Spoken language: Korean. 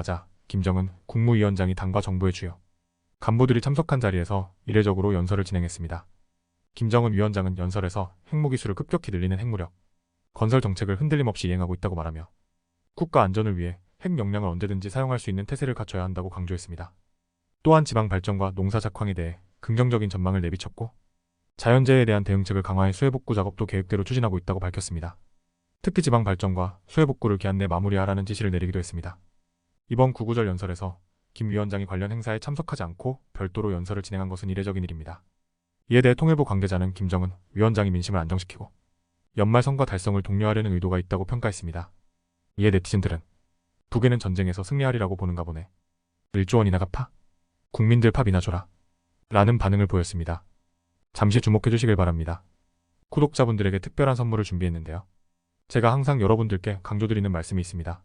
하자 김정은 국무위원장이 당과 정부의 주요 간부들이 참석한 자리에서 이례적으로 연설을 진행했습니다. 김정은 위원장은 연설에서 핵무기수를 급격히 늘리는 핵무력, 건설 정책을 흔들림 없이 이행하고 있다고 말하며 국가 안전을 위해 핵 역량을 언제든지 사용할 수 있는 태세를 갖춰야 한다고 강조했습니다. 또한 지방 발전과 농사 작황에 대해 긍정적인 전망을 내비쳤고 자연재해에 대한 대응책을 강화해 수해복구 작업도 계획대로 추진하고 있다고 밝혔습니다. 특히 지방 발전과 수해복구를 기한 내 마무리하라는 지시를 내리기도 했습니다. 이번 구구절 연설에서 김 위원장이 관련 행사에 참석하지 않고 별도로 연설을 진행한 것은 이례적인 일입니다. 이에 대해 통일부 관계자는 김정은 위원장이 민심을 안정시키고 연말 선거 달성을 독려하려는 의도가 있다고 평가했습니다. 이에 네티즌들은 북에는 전쟁에서 승리하리라고 보는가 보네. 일조 원이나 갚아? 국민들 팝이나 줘라. 라는 반응을 보였습니다. 잠시 주목해 주시길 바랍니다. 구독자분들에게 특별한 선물을 준비했는데요. 제가 항상 여러분들께 강조드리는 말씀이 있습니다.